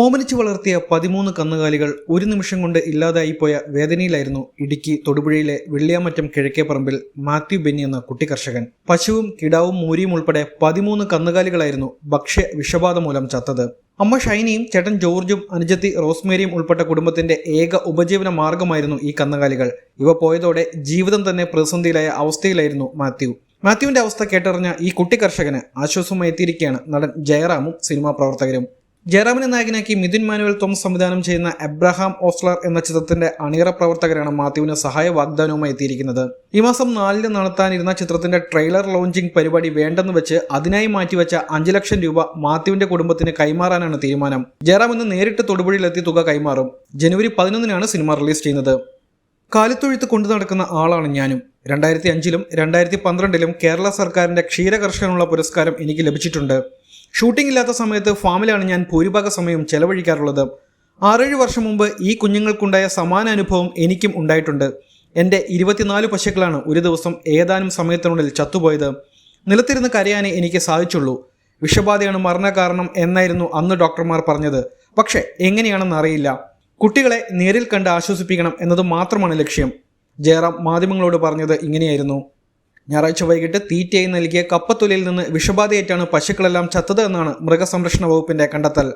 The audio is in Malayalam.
ഓമനിച്ചു വളർത്തിയ പതിമൂന്ന് കന്നുകാലികൾ ഒരു നിമിഷം കൊണ്ട് ഇല്ലാതായിപ്പോയ വേദനയിലായിരുന്നു ഇടുക്കി തൊടുപുഴയിലെ വെള്ളിയാമറ്റം കിഴക്കേപ്പറമ്പിൽ മാത്യു ബെന്നി എന്ന കുട്ടി കർഷകൻ. പശുവും കിടാവും മൂരിയും ഉൾപ്പെടെ പതിമൂന്ന് കന്നുകാലികളായിരുന്നു ഭക്ഷ്യ വിഷബാധ മൂലം ചത്തത്. അമ്മ ഷൈനിയും ചേട്ടൻ ജോർജും അനുജത്തി റോസ്മേരിയും ഉൾപ്പെട്ട കുടുംബത്തിന്റെ ഏക ഉപജീവന മാർഗമായിരുന്നു ഈ കന്നുകാലികൾ. ഇവ പോയതോടെ ജീവിതം തന്നെ പ്രതിസന്ധിയിലായ അവസ്ഥയിലായിരുന്നു മാത്യു. മാത്യുവിന്റെ അവസ്ഥ കേട്ടറിഞ്ഞ ഈ കുട്ടി കർഷകന് ആശ്വാസമായി എത്തിയിരിക്കുകയാണ് നടൻ ജയറാമും സിനിമാ പ്രവർത്തകരും. ജയറാമിനെ നായകനാക്കി മിഥുൻ മാനുവൽ തോമസ് സംവിധാനം ചെയ്യുന്ന എബ്രഹാം ഓസ്ലർ എന്ന ചിത്രത്തിന്റെ അണിയറ പ്രവർത്തകരാണ് മാത്യുവിന് സഹായ വാഗ്ദാനവുമായി എത്തിയിരിക്കുന്നത്. ഈ മാസം നാലിന് നടത്താനിരുന്ന ചിത്രത്തിന്റെ ട്രെയിലർ ലോഞ്ചിംഗ് പരിപാടി വേണ്ടെന്ന് വെച്ച് അതിനായി മാറ്റിവെച്ച അഞ്ചു ലക്ഷം രൂപ മാത്യുവിന്റെ കുടുംബത്തിന് കൈമാറാനാണ് തീരുമാനം. ജയറാം ഇന്ന് നേരിട്ട് തൊടുപുഴയിലെത്തി തുക കൈമാറും. ജനുവരി പതിനൊന്നിനാണ് സിനിമ റിലീസ് ചെയ്യുന്നത്. കാലിത്തൊഴുത്ത് കൊണ്ടു നടക്കുന്ന ആളാണ് ഞാനും. രണ്ടായിരത്തി അഞ്ചിലും രണ്ടായിരത്തി പന്ത്രണ്ടിലും കേരള സർക്കാരിന്റെ ക്ഷീരകർഷകനുള്ള പുരസ്കാരം എനിക്ക് ലഭിച്ചിട്ടുണ്ട്. ഷൂട്ടിംഗ് ഇല്ലാത്ത സമയത്ത് ഫാമിലാണ് ഞാൻ ഭൂരിഭാഗ സമയം ചെലവഴിക്കാറുള്ളത്. ആറേഴ് വർഷം മുമ്പ് ഈ കുഞ്ഞുങ്ങൾക്കുണ്ടായ സമാന അനുഭവം എനിക്കും ഉണ്ടായിട്ടുണ്ട്. എന്റെ ഇരുപത്തിനാല് പശുക്കളാണ് ഒരു ദിവസം ഏതാനും സമയത്തിനുള്ളിൽ ചത്തുപോയത്. നിലത്തിരുന്ന് കരയാനേ എനിക്ക് സാധിച്ചുള്ളൂ. വിഷബാധയാണ് മരണകാരണം എന്നായിരുന്നു അന്ന് ഡോക്ടർമാർ പറഞ്ഞത്. പക്ഷേ എങ്ങനെയാണെന്ന് അറിയില്ല. കുട്ടികളെ നേരിൽ കണ്ട് ആശ്വസിപ്പിക്കണം എന്നത് മാത്രമാണ് ലക്ഷ്യം. ജയറാം മാധ്യമങ്ങളോട് പറഞ്ഞത് ഇങ്ങനെയായിരുന്നു. ഞായറാഴ്ച വൈകിട്ട് തീറ്റയായി നൽകിയ കപ്പത്തൊലിയിൽ നിന്ന് വിഷബാധയേറ്റാണ് പശുക്കളെല്ലാം ചത്തത് എന്നാണ് മൃഗസംരക്ഷണ വകുപ്പിന്റെ കണ്ടെത്തൽ.